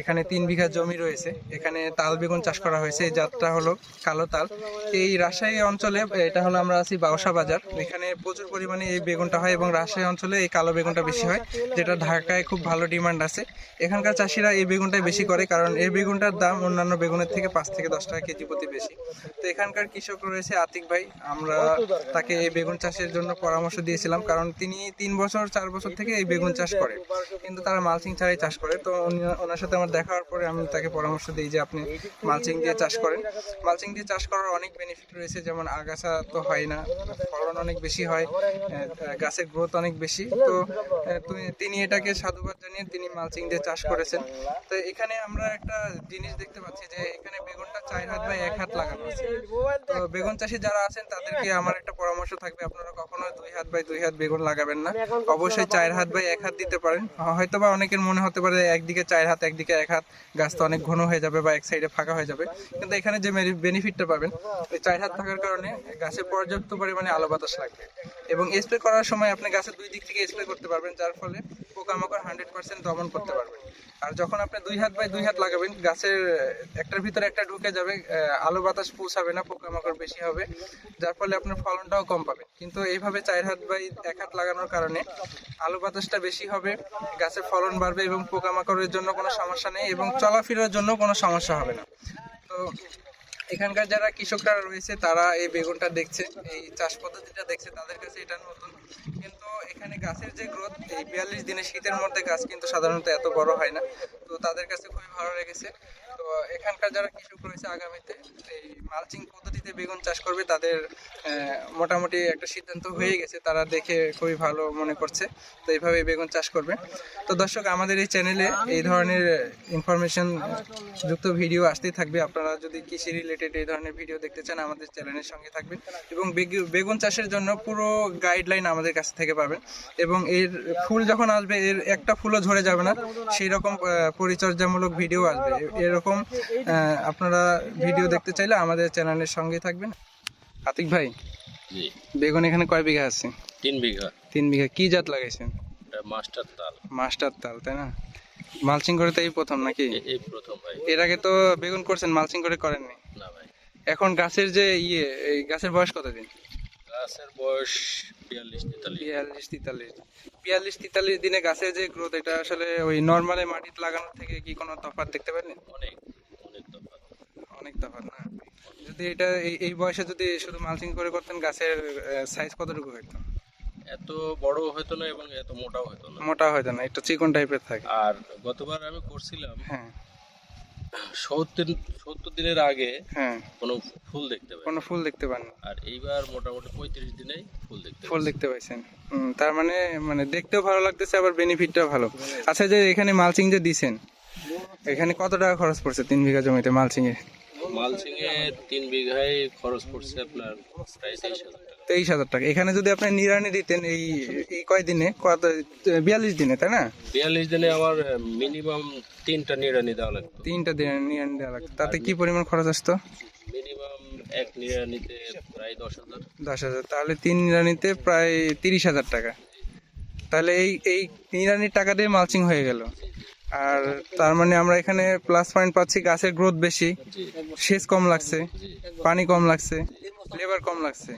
এখানে তিন বিঘা জমি রয়েছে। এখানে তাল বেগুন চাষ করা হয়েছে। এই জাতটা হলো কালো তাল। এই রাজশাহী অঞ্চলে, এটা হলো আমরা আছি বাউসা বাজার। এখানে প্রচুর পরিমাণে এই বেগুনটা হয় এবং রাজশাহী অঞ্চলে এই কালো বেগুনটা বেশি হয়, যেটা ঢাকায় খুব ভালো ডিমান্ড আছে। এখানকার চাষিরা এই বেগুনটাই বেশি করে, কারণ এই বেগুনটার দাম অন্যান্য বেগুনের থেকে পাঁচ থেকে দশ টাকা কেজি প্রতি বেশি। তো এখানকার কৃষক রয়েছে আতিক ভাই। আমরা তাকে এই বেগুন চাষের জন্য পরামর্শ দিয়েছিলাম, কারণ তিনি তিন বছর, চার বছর থেকে এই বেগুন চাষ করে কিন্তু তারা মালসিং ছাড়াই চাষ করে। তো ওনার সাথে আমার দেখা হওয়ার পরে আমি তাকে পরামর্শ দিই যে আপনি মালচিং দিয়ে চাষ করেন। মালচিং দিয়ে চাষ করার অনেক বেনিফিট রয়েছে, যেমন আগাছা তো হয় না, ফলন অনেক বেশি হয় গাছের গ্রোথ অনেক বেশি। তো তিনি এটাকে সাধুবাদ জানিয়ে তিনি মালচিং দিয়ে চাষ করেছেন। তো এখানে আমরা একটা জিনিস দেখতে পাচ্ছি যে এখানে বেগুনটা চার হাত বা এক হাত লাগানো আছে। তো বেগুন চাষি যারা আছেন, তাদেরকে আমার একটা পরামর্শ থাকবে, আপনারা কখনো দুই হাত বাই দুই হাত বেগুন লাগাবেন না। অবশ্যই চার হাত বাই এক হাত দিতে পারেন। হয়তো বা অনেকের মনে হতে পারে একদিকে চার হাত, একদিকে এক হাত গাছ তো অনেক ঘন হয়ে যাবে বা এক সাইডে ফাঁকা হয়ে যাবে। কিন্তু এখানে যে বেনিফিটটা পাবেন ওই চার হাত থাকার কারণে গাছে পর্যাপ্ত পরিমাণে আলো বাতাস লাগবে। এবং স্প্রে করার সময় আপনি গাছের দুই দিক থেকে স্প্রে করতে পারবেন, যার ফলে পোকামাকড় হান্ড্রেড পার্সেন্ট দমন করতে পারবেন। আর যখন আপনি দুই হাত বাই দুই হাত লাগাবেন, গাছের একটার ভিতরে একটা ঢুকে যাবে আলো বাতাস পৌঁছাবে না, পোকামাকড় বেশি হবে, যার ফলে আপনার ফলনটাও কম পাবে। কিন্তু এইভাবে চার হাত বাই এক হাত লাগানোর কারণে আলো বাতাসটা বেশি হবে, গাছের ফলন বাড়বে এবং পোকামাকড়ের জন্য কোনো সমস্যা নেই এবং চলাফেরার জন্য কোনো সমস্যা হবে না। তো এখানকার যারা কৃষকরা রয়েছে, তারা এই বেগুনটা দেখছে, এই চাষ পদ্ধতিটা দেখছে, তাদের কাছে এটা নতুন। কিন্তু এখানে গাছের যে গ্রোথ, এই বিয়াল্লিশ দিনে শীতের মধ্যে গাছ কিন্তু সাধারণত এত বড় হয় না। তো তাদের কাছে খুবই ভালো লেগেছে। তো এখানকার যারা কৃষক রয়েছে আগামীতে, এই মালচিং পদ্ধতিতে বেগুন চাষ করবে, তাদের মোটামুটি একটা সিদ্ধান্ত হয়ে গেছে। তারা দেখে খুবই ভালো মনে করছে। তো এইভাবে বেগুন চাষ করবে। তো দর্শক, আমাদের এই চ্যানেলে এই ধরনের ইনফরমেশন যুক্ত ভিডিও আসতেই থাকবে। আপনারা যদি কৃষি রিলেটেড এই ধরনের ভিডিও দেখতে চান, আমাদের চ্যানেলের সঙ্গে থাকবেন। এবং বেগুন চাষের জন্য পুরো গাইডলাইন আমাদের কাছ থেকে পাবেন। এবং এর ফুল যখন আসবে এর একটা ফুলও ঝরে যাবে না। সেই রকম পরিচর্যামূলক ভিডিও আসবে। এরকম আপনারা ভিডিও দেখতে চাইলে আমাদের চ্যানেলের সঙ্গে থাকবেন। আতিক ভাই বেগুন এখানে কয় বিঘা আছে? তিন বিঘা। তিন বিঘা। কি জাত লাগাইছেন? মাস্টার তাল। মাস্টার তাল তাই না? মালচিং করে তো এই প্রথম নাকি? এই প্রথম ভাই। এর আগে তো বেগুন করছেন মালচিং করে করেননি। না ভাই। এখন গাছের যে ইয়ে এই গাছের বয়স কতদিন? গাছের বয়স বিয়াল্লিশ তেতাল্লিশ। বিয়াল্লিশ তেতাল্লিশ। বিয়াল্লিশ তেতাল্লিশ দিনে গাছের যে গ্রোথ এটা আসলে ওই নর্মালে মাটিতে লাগানোর থেকে কি কোনো তফাৎ দেখতে পারেন অনেক অনেক তফাৎ। অনেক তফাৎ না? যদি এটা এই বয়সে যদি শুধু মালচিং করে করতেন গাছের সাইজ কতটুকু হইতো? এত বড় হতো না এবং এত মোটাও হতো না। মোটা হইতো না একটু চিকন টাইপের থাকে। আর গতবার আমি করছিলাম হ্যাঁ। সত্তর সত্তর দিনের আগে হ্যাঁ। কোনো ফুল দেখতে পাই কোনো ফুল দেখতে পান আর এইবার মোটামুটি পঁয়ত্রিশ দিনেই ফুল দেখতে ফুল দেখতে পাইছেন। তার মানে মানে দেখতেও ভালো লাগতেছে আবার বেনিফিটটাও ভালো। আচ্ছা যে এখানে মালচিং যে দিছেন এখানে কত টাকা খরচ পড়ছে তিন বিঘা জমিতে মালচিং এ মালসিং এ তিন বিঘায় খরচ পড়ছে আপনার প্রায় তেইশ হাজার। তেইশ হাজার টাকা। এখানে যদি আপনি নিরানি দিতেন এই এই কয়দিনে? কত বিয়াল্লিশ দিনে তাই না? বিয়াল্লিশ দিনে আমার মিনিমাম তিনটা নিড়ানি দেওয়া লাগতো। তিনটা দিনে নিরানি দেওয়া লাগতো। তাতে কি পরিমাণ খরচ আসতো? মিনিমাম এক নিড়ানিতে প্রায় দশ হাজার। দশ হাজার। তাহলে তিন নিরানিতে প্রায় তিরিশ হাজার টাকা। তাহলে এই এই নিরানির টাকা দিয়ে মালচিং হয়ে গেল। আর তার মানে আমরা এখানে প্লাস পয়েন্ট পাচ্ছি গাছের গ্রোথ বেশি। সেচ কম লাগছে পানি কম লাগছে। লেবার কম লাগছে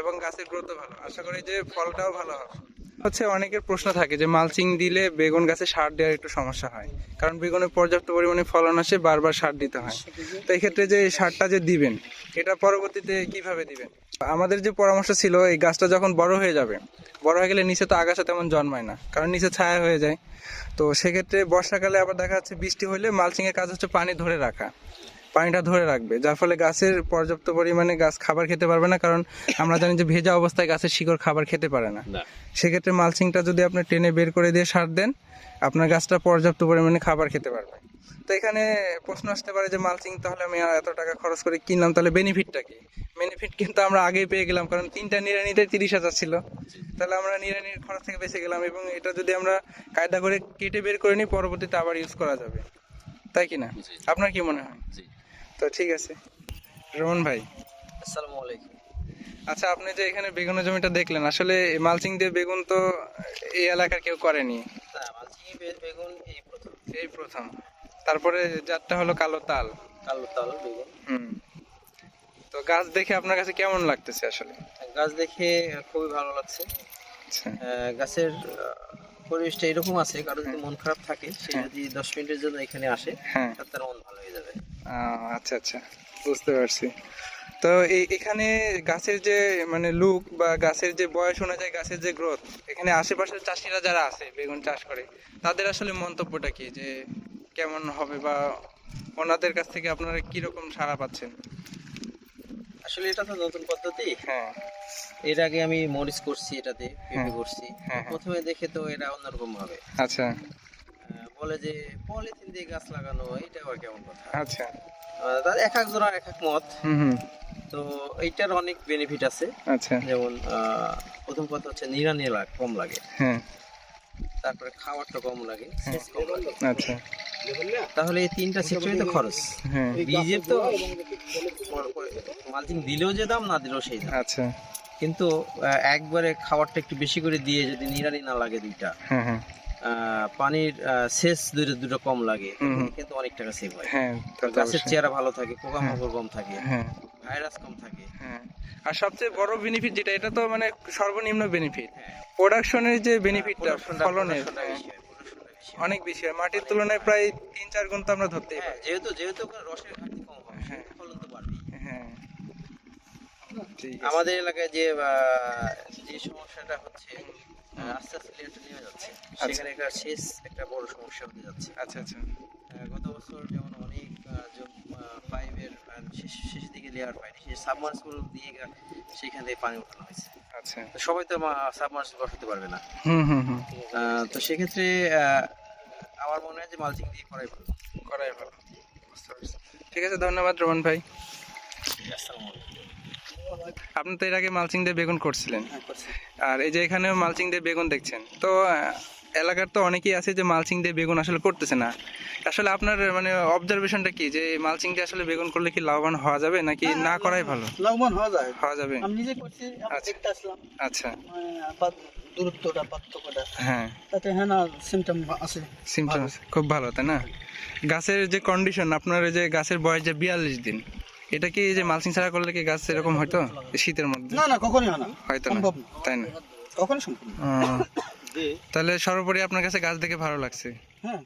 এবং গাছের গ্রোথও ভালো। আশা করি যে ফলটাও ভালো হবে। হচ্ছে অনেকের প্রশ্ন থাকে যে মালচিং দিলে বেগুন গাছে সার দেওয়ার একটু সমস্যা হয়। কারণ বেগুনে পর্যাপ্ত পরিমাণে ফলন আসে, বারবার সার দিতে হয়। তো এই ক্ষেত্রে যে সারটা যে দিবেন, এটা পরবর্তীতে কীভাবে দিবেন? আমাদের যে পরামর্শ ছিল, এই গাছটা যখন বড় হয়ে যাবে, বড় হয়ে গেলে নিচে তো আগাছা তেমন জন্মায় না, কারণ নিচে ছায়া হয়ে যায়। তো সেক্ষেত্রে বর্ষাকালে আবার দেখা যাচ্ছে বৃষ্টি হলে মালচিং এর কাজ হচ্ছে পানি ধরে রাখা। পানিটা ধরে রাখবে যার ফলে গাছের পর্যাপ্ত পরিমাণে গাছ খাবার খেতে পারবে না কারণ আমরা জানি যে ভেজা অবস্থায় গাছের শিকড় খাবার খেতে পারে না। সেক্ষেত্রে মালচিংটা যদি আপনি টেনে বের করে দিয়ে সার দেন আপনার গাছটা পর্যাপ্ত পরিমাণে খাবার খেতে পারবে। তো এখানে প্রশ্ন আসতে পারে যে মালচিং তাহলে আমি আর এত টাকা খরচ করে কিনলাম তাহলে বেনিফিটটা কি? বেনিফিট কিন্তু আমরা আগেই পেয়ে গেলাম কারণ তিনটা নিরানিতে তিরিশ হাজার ছিল। তাহলে আমরা নিরানির খরচ থেকে বেঁচে গেলাম এবং এটা যদি আমরা কায়দা করে কেটে বের করে নিই পরবর্তীতে আবার ইউজ করা যাবে। তাই কি না? আপনার কি মনে হয়? তো ঠিক আছে। রমন ভাই। আসসালামু আলাইকুম। আচ্ছা আপনি যে এখানে বেগুনের জমিটা দেখলেন আসলে মালচিং দিয়ে বেগুন তো এই এলাকার কেউ করেনি? হ্যাঁ বেগুন এই প্রথম। এই প্রথম। তারপরে জাতটা হলো কালো তাল। কালো তাল বেগুন। হুম। তো গাছ দেখে আপনার কাছে কেমন লাগতেছে আসলে? গাছ দেখে খুবই ভালো লাগছে। আচ্ছা। গাছের পরিবেশটা এরকম আছে কারও যদি মন খারাপ থাকে সে হ্যাঁ। যদি দশ মিনিটের জন্য এখানে আসে হ্যাঁ। তার মন হয়ে আচ্ছা আচ্ছা। বুঝতে পারছি। তো এই এখানে গাছের যে মানে লুক বা গাছের যে বয়স অনুযায়ী গাছের যে গ্রোথ এখানে আশেপাশের চাষিরা যারা আছে বেগুন চাষ করে তাদের আসলে মন্তব্যটা কি? যে কেমন হবে বা ওনাদের কাছ থেকে আপনারা কীরকম সাড়া পাচ্ছেন? আসলে এটা তো নতুন পদ্ধতি। হ্যাঁ। এর আগে আমি মরিচ করছি এটাতে পেঁপে হ্যাঁ। করছি। হ্যাঁ, হ্যাঁ। প্রথমে দেখে তো এটা অন্যরকম হবে আচ্ছা। বলে যে পলিথিন দিয়ে গাছ লাগানো এটা আবার কেমন কথা? আচ্ছা। তার এক এক এক এক মত। তো এইটার অনেক বেনিফিট আছে। আচ্ছা। যেমন প্রথম কথা হচ্ছে নিড়ানি লাগ কম লাগে। হ্যাঁ। তারপরে কম লাগে সেচ কম লাগে। আচ্ছা। তাহলে এই তিনটা সেক্টরই তো খরচ। হ্যাঁ। বীজের তো মালচিং দিলেও যে দাম না দিলেও সেই দাম। আচ্ছা। কিন্তু একবারে খাবারটা একটু বেশি করে দিয়ে যদি নিড়ানি না লাগে দুইটা হ্যাঁ হ্যাঁ। পানির সেচ দুটো দুটো কম লাগে। কিন্তু অনেক টাকা সেভ হয় হ্যাঁ গাছের চেহারা ভালো থাকে পোকামাকড় কম থাকে হ্যাঁ। ভাইরাস কম থাকে। হ্যাঁ। আর সবচেয়ে বড় বেনিফিট যেটা এটা তো মানে সর্বনিম্ন বেনিফিট হ্যাঁ। প্রোডাকশনের যে বেনিফিটটা ফলনের হ্যাঁ, হয়, হয়। অনেক বেশি হয়। মাটির তুলনায় প্রায় তিন চার গুণ তো আমরা ধরতেই হ্যাঁ পারি। যেহেতু যেহেতু রসের ঘাটতি কম হ্যাঁ। ফলন তো বাড়বেই। হ্যাঁ। আমাদের এলাকায় যে যে সমস্যাটা হচ্ছে আস্তে আস্তে নেমে যাচ্ছে। সেখানে একটা শেষ একটা বড় সমস্যা যাচ্ছে। আচ্ছা আচ্ছা। গত বছর যেমন অনেক পাইপের শেষ দিকে লেয়ার পায়নি সেই সাবমার্সিবল দিয়ে সেখান থেকে পানি উঠানো হয়েছে। আচ্ছা। সবাই তো সাবমার্সিবল বসাতে পারবে না। তো সেক্ষেত্রে আমার মনে হয় যে মালচিং দিয়ে করাই ভালো। করাই ভালো। ঠিক আছে ধন্যবাদ রোমান ভাই। আসসালামু আপনি তো এর আগে মালচিং দিয়ে বেগুন করছিলেন। আর এই যে এখানেও মালচিং দিয়ে বেগুন দেখছেন। তো এলাকার তো অনেকেই আছে যে মালচিং দিয়ে বেগুন আসলে করতেছে না। আসলে আপনার মানে অবজারভেশনটা কি? যে মালচিং দিয়ে আসলে বেগুন করলে কি লাভবান হওয়া যাবে নাকি না করাই ভালো? লাভবান হওয়া যায়। হওয়া যাবে। আমি নিজে করছি আচ্ছা। দেখতে আসলাম। আচ্ছা। দূরত্বটা পার্থক্যটা। হ্যাঁ। তাতে হ্যাঁ না সিমটম আছে। সিমটমস খুব ভালো তাই না? গাছের যে কন্ডিশন আপনার যে গাছের বয়স যে বিয়াল্লিশ দিন এটা কি যে মালচিং ছাড়া করলে কি গাছ এরকম হয়তো? শীতের মধ্যে? না না কখনই হয় না। হয়তো না। তাই না? কখনই সম্ভব তাহলে সর্বোপরি আপনার কাছে গাছ দেখে ভালো লাগছে। হ্যাঁ।